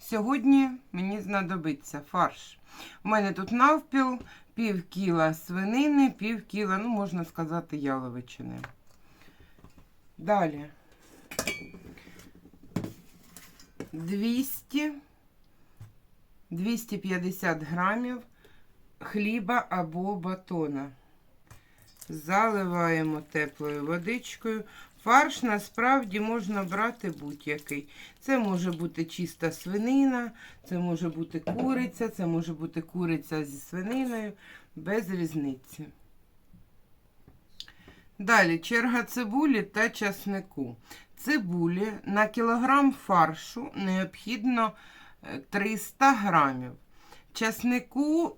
Сьогодні мені знадобиться фарш. У мене тут навпіл, пів кіла свинини, пів кіла, ну, можна сказати, яловичини. Далі. 200, 250 грамів хліба або батона. Заливаємо теплою водичкою. Фарш насправді можна брати будь-який. Це може бути чиста свинина, це може бути куриця, це може бути куриця зі свининою, без різниці. Далі черга цибулі та часнику. Цибулі на кілограм фаршу необхідно е, 300 грамів. Часнику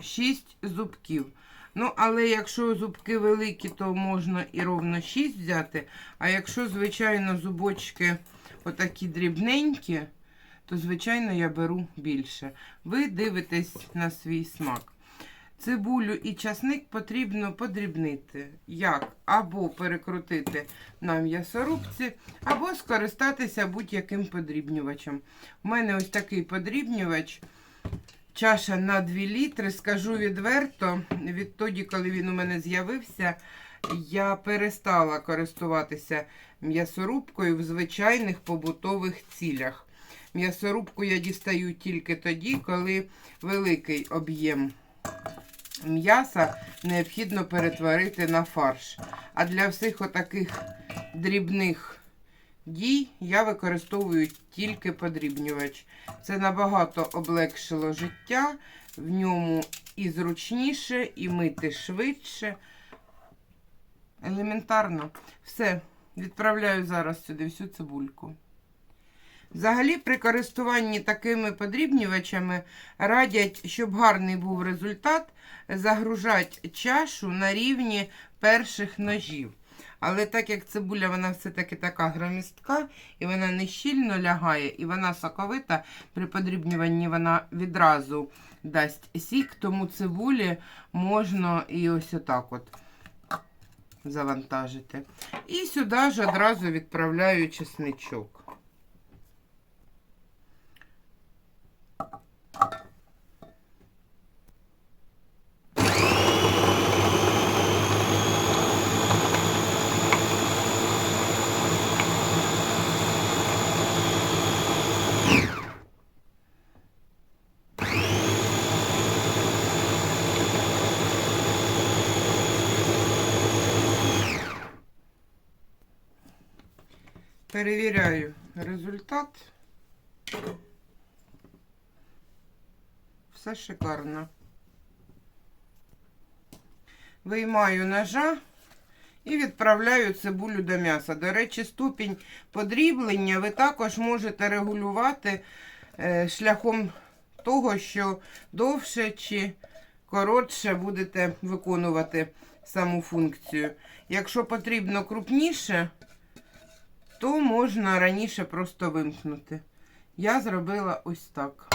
6 зубків. Ну, але якщо зубки великі, то можна і ровно 6 взяти. А якщо, звичайно, зубочки отакі дрібненькі, то, звичайно, я беру більше. Ви дивитесь на свій смак. Цибулю і часник потрібно подрібнити. Як? Або перекрутити на м'ясорубці, або скористатися будь-яким подрібнювачем. У мене ось такий подрібнювач. Чаша на 2 літри. Скажу відверто, відтоді, коли він у мене з'явився, я перестала користуватися м'ясорубкою в звичайних побутових цілях. М'ясорубку я дістаю тільки тоді, коли великий об'єм м'яса необхідно перетворити на фарш. А для всіх отаких дрібних дій я використовую тільки подрібнювач. Це набагато облегшило життя, в ньому і зручніше, і мити швидше. Елементарно. Все, відправляю зараз сюди всю цибульку. Взагалі, при користуванні такими подрібнювачами радять, щоб гарний був результат, загружати чашу на рівні перших ножів. Але так як цибуля, вона все-таки така громістка, і вона не щільно лягає, і вона соковита, при подрібнюванні вона відразу дасть сік, тому цибулі можна і ось отак от завантажити. І сюди ж одразу відправляю чесничок. Перевіряю результат. Все шикарно. Виймаю ножа і відправляю цибулю до м'яса. До речі, ступінь подріблення ви також можете регулювати е, шляхом того, що довше чи коротше будете виконувати саму функцію. Якщо потрібно крупніше, то можна раніше просто вимкнути. Я зробила ось так.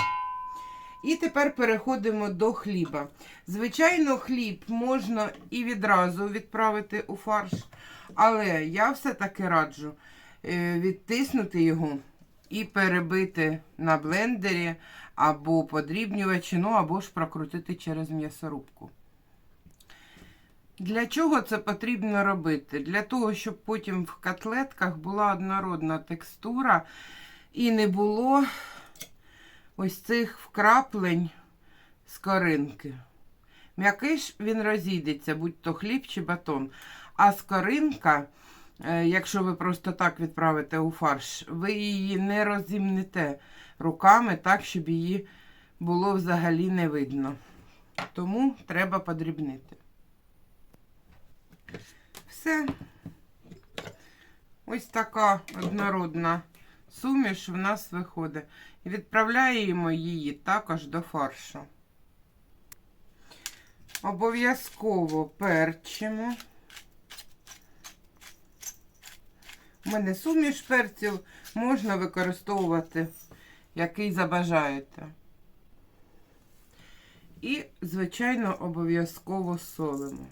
І тепер переходимо до хліба. Звичайно, хліб можна і відразу відправити у фарш, але я все-таки раджу е, відтиснути його і перебити на блендері або подрібнювачі, ну або ж прокрутити через м'ясорубку. Для чого це потрібно робити? Для того, щоб потім в котлетках була однородна текстура і не було ось цих вкраплень скоринки. М'який ж він розійдеться, будь то хліб чи батон. А скоринка, е, якщо ви просто так відправите у фарш, ви її не розімнете руками так, щоб її було взагалі не видно. Тому треба подрібнити. Все. Ось така однородна суміш в нас виходить. І відправляємо її також до фаршу. Обов'язково перчимо. У мене суміш перців можна використовувати, який забажаєте. І, звичайно, обов'язково солимо.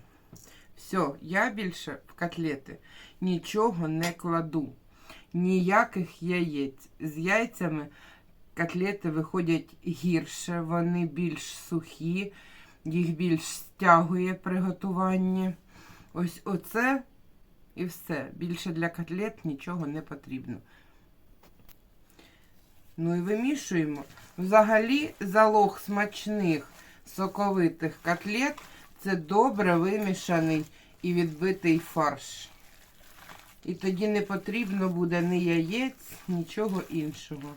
Все, я більше в котлети нічого не кладу. Ніяких яєць. З яйцями котлети виходять гірше, вони більш сухі, їх більш стягує при готуванні. Ось оце і все. Більше для котлет нічого не потрібно. Ну і вимішуємо. Взагалі, залог смачних соковитих котлет це добре вимішаний і відбитий фарш. І тоді не потрібно буде ні яєць, нічого іншого.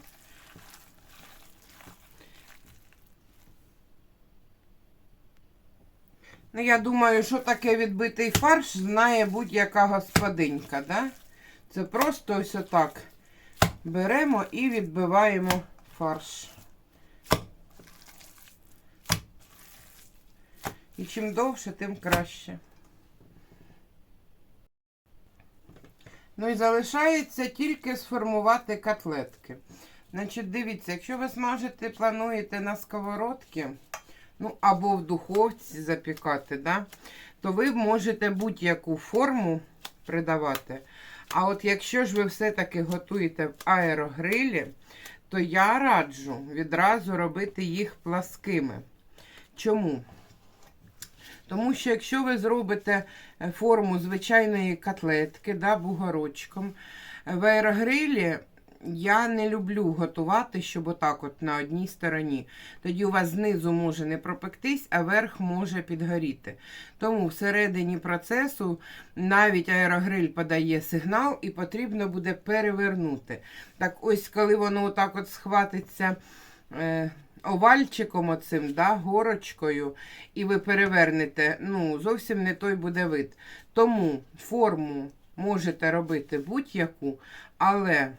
Ну, я думаю, що таке відбитий фарш знає будь-яка господинька, да? Це просто ось отак. Беремо і відбиваємо фарш. І чим довше, тим краще. Ну і залишається тільки сформувати котлетки. Значить, дивіться, якщо ви смажити плануєте на сковородці, ну або в духовці запікати, да, то ви можете будь-яку форму придавати. А от якщо ж ви все-таки готуєте в аерогрилі, то я раджу відразу робити їх пласкими. Чому? Тому що якщо ви зробите е, форму звичайної котлетки, да, бугорочком, е, в аерогрилі я не люблю готувати, щоб отак от на одній стороні. Тоді у вас знизу може не пропектись, а верх може підгоріти. Тому всередині процесу навіть аерогриль подає сигнал і потрібно буде перевернути. Так ось, коли воно отак от схватиться. Овальчиком оцим, да, горочкою, і ви перевернете, ну, зовсім не той буде вид. Тому форму можете робити будь-яку, але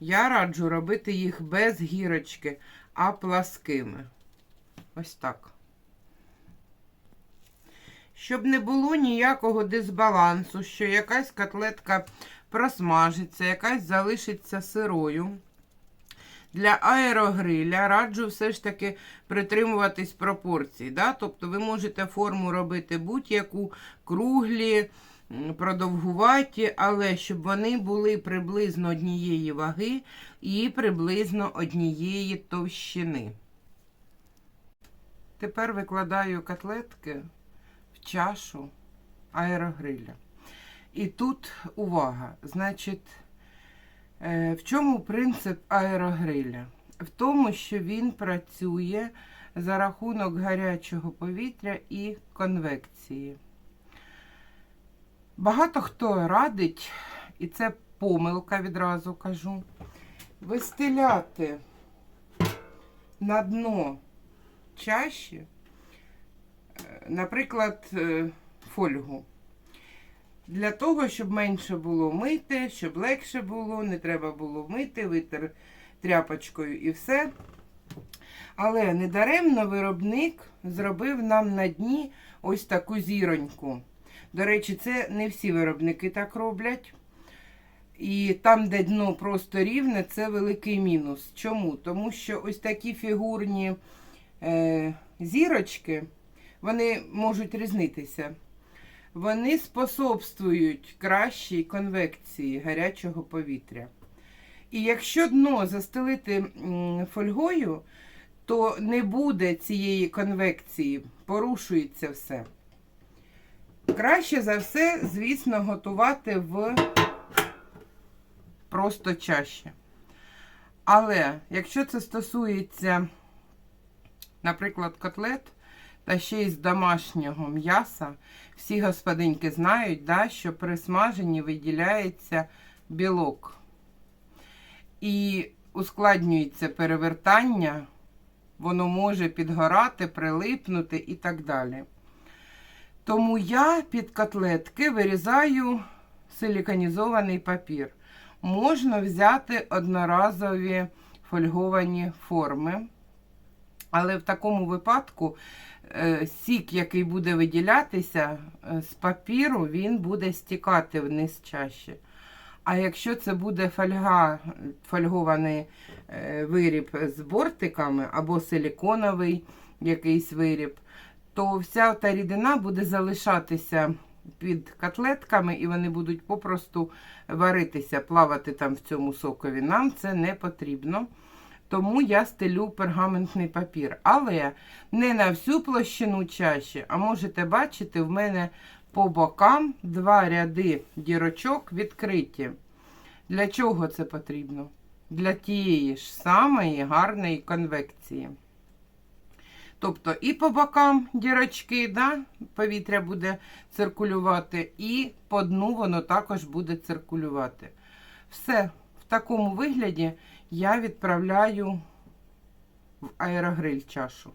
я раджу робити їх без гірочки, а пласкими. Ось так. Щоб не було ніякого дисбалансу, що якась котлетка просмажиться, якась залишиться сирою. Для аерогриля раджу все ж таки притримуватись пропорцій. Да? Тобто ви можете форму робити будь-яку круглі, продовгуваті, але щоб вони були приблизно однієї ваги і приблизно однієї товщини. Тепер викладаю котлетки в чашу аерогриля. І тут увага, значить. Е, В чому принцип аерогриля? В тому, що він працює за рахунок гарячого повітря і конвекції. Багато хто радить, і це помилка відразу кажу, вистеляти на дно чаші, е, наприклад, е, фольгу. Для того, щоб менше було мити, щоб легше було, не треба було мити, витер тряпочкою і все. Але недаремно виробник зробив нам на дні ось таку зіроньку. До речі, це не всі виробники так роблять. І там, де дно просто рівне, це великий мінус. Чому? Тому що ось такі фігурні е, зірочки, вони можуть різнитися вони способствують кращій конвекції гарячого повітря. І якщо дно застелити фольгою, то не буде цієї конвекції, порушується все. Краще за все, звісно, готувати в просто чаще. Але якщо це стосується, наприклад, котлет, та ще й з домашнього м'яса. Всі господиньки знають, да, що при смаженні виділяється білок. І ускладнюється перевертання, воно може підгорати, прилипнути і так далі. Тому я під котлетки вирізаю силіконізований папір. Можна взяти одноразові фольговані форми. Але в такому випадку е, сік, який буде виділятися е, з папіру, він буде стікати вниз чаще. А якщо це буде фольга, фольгований е, виріб з бортиками або силіконовий якийсь виріб, то вся та рідина буде залишатися під котлетками, і вони будуть попросту варитися, плавати там в цьому сокові. Нам це не потрібно. Тому я стелю пергаментний папір. Але не на всю площину чаші, а можете бачити, в мене по бокам два ряди дірочок відкриті. Для чого це потрібно? Для тієї ж самої гарної конвекції. Тобто і по бокам дірочки, да, повітря буде циркулювати, і по дну воно також буде циркулювати. Все, в такому вигляді я відправляю в аерогриль чашу.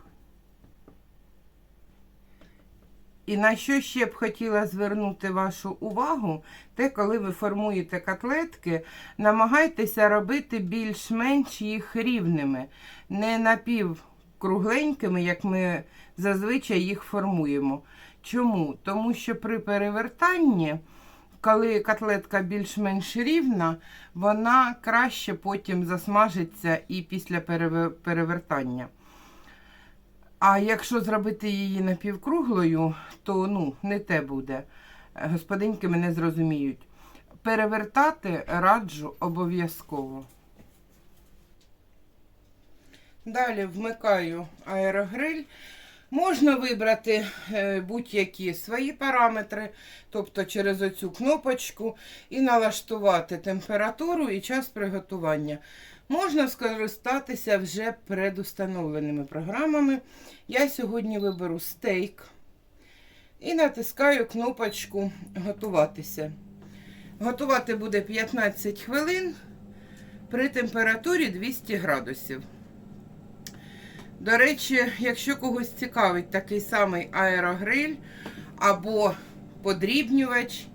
І на що ще б хотіла звернути вашу увагу, те, коли ви формуєте котлетки, намагайтеся робити більш-менш їх рівними, не напівкругленькими, як ми зазвичай їх формуємо. Чому? Тому що при перевертанні, коли котлетка більш-менш рівна, вона краще потім засмажиться і після перевертання. А якщо зробити її напівкруглою, то ну, не те буде. Господиньки мене зрозуміють. Перевертати раджу обов'язково. Далі вмикаю аерогриль. Можна вибрати е, будь-які свої параметри, тобто через оцю кнопочку, і налаштувати температуру і час приготування. Можна скористатися вже предустановленими програмами. Я сьогодні виберу стейк і натискаю кнопочку Готуватися. Готувати буде 15 хвилин при температурі 200 градусів. До речі, якщо когось цікавить такий самий аерогриль або подрібнювач,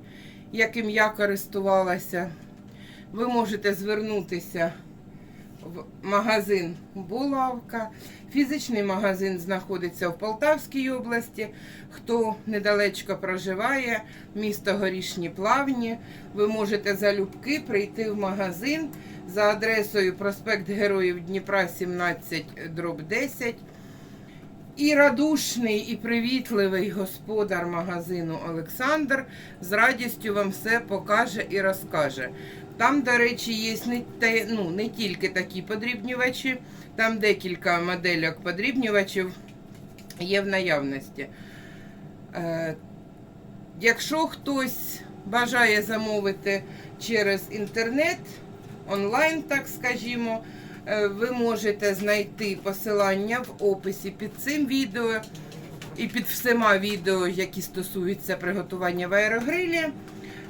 яким я користувалася, ви можете звернутися в магазин Булавка. Фізичний магазин знаходиться в Полтавській області. Хто недалечко проживає, місто Горішні Плавні, ви можете залюбки прийти в магазин за адресою проспект Героїв Дніпра, 17, дроб 10. І радушний, і привітливий господар магазину Олександр з радістю вам все покаже і розкаже. Там, до речі, є не, ну, не тільки такі подрібнювачі, там декілька модельок подрібнювачів є в наявності. Е, якщо хтось бажає замовити через інтернет, онлайн, так скажімо, е, ви можете знайти посилання в описі під цим відео і під всіма відео, які стосуються приготування в аерогрилі.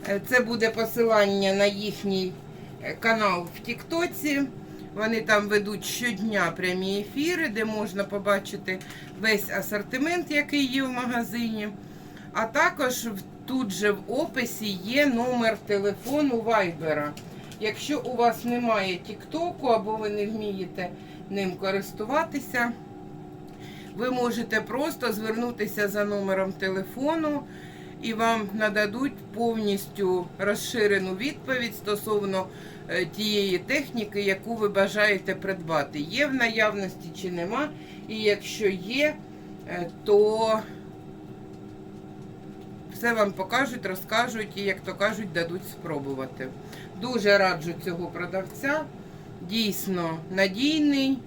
Е, Це буде посилання на їхній е, канал в Тіктоці. Вони там ведуть щодня прямі ефіри, де можна побачити весь асортимент, який є в магазині. А також тут же в описі є номер телефону Вайбера. Якщо у вас немає Тіктоку або ви не вмієте ним користуватися, ви можете просто звернутися за номером телефону і вам нададуть повністю розширену відповідь стосовно е, тієї техніки, яку ви бажаєте придбати. Є в наявності чи нема. І якщо є, е, то все вам покажуть, розкажуть і, як то кажуть, дадуть спробувати. Дуже раджу цього продавця. Дійсно надійний,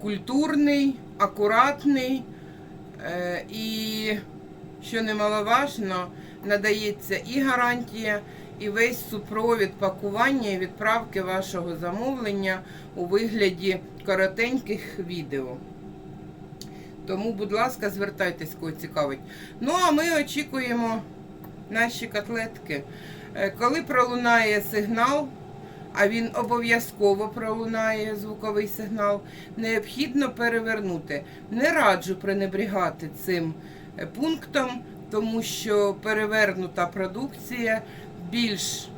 культурний, акуратний е, і, що немаловажно, надається і гарантія, і весь супровід пакування і відправки вашого замовлення у вигляді коротеньких відео. Тому, будь ласка, звертайтесь, кого цікавить. Ну, а ми очікуємо наші котлетки. Е, Коли пролунає сигнал, а він обов'язково пролунає звуковий сигнал, необхідно перевернути. Не раджу пренебрігати цим е, пунктом, тому що перевернута продукція більш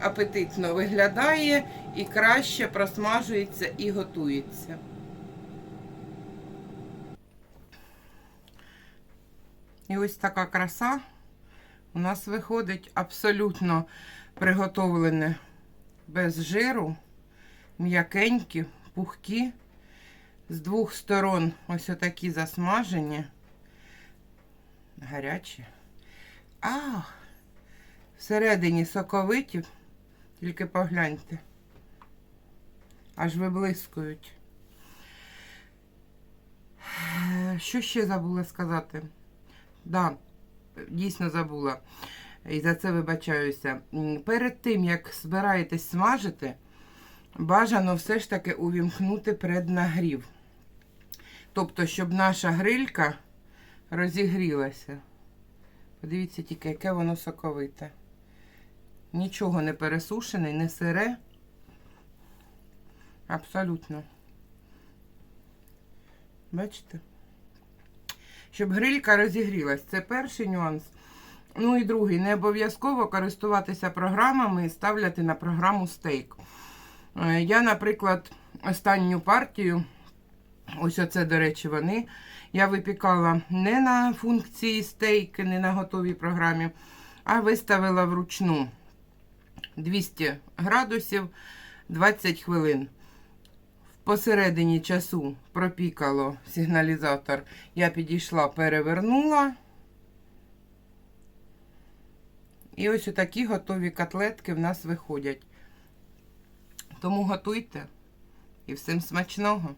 апетитно виглядає і краще просмажується і готується. І ось така краса у нас виходить абсолютно приготовлене без жиру, м'якенькі, пухкі. З двох сторон ось отакі засмажені, гарячі. А, всередині соковиті, тільки погляньте. Аж виблискують. Що ще забула сказати? Да, дійсно забула. І за це вибачаюся. Перед тим, як збираєтесь смажити, бажано все ж таки увімкнути преднагрів. Тобто, щоб наша грилька розігрілася. Подивіться тільки, яке воно соковите. Нічого не пересушене, не сире. Абсолютно. Бачите? Щоб грилька розігрілась. Це перший нюанс. Ну і другий, не обов'язково користуватися програмами і ставляти на програму стейк. Е, Я, наприклад, останню партію, ось оце, до речі, вони. Я випікала не на функції стейки, не на готовій програмі, а виставила вручну 200 градусів 20 хвилин. Посередині часу пропікало сигналізатор. Я підійшла, перевернула. І ось такі готові котлетки в нас виходять. Тому готуйте і всім смачного!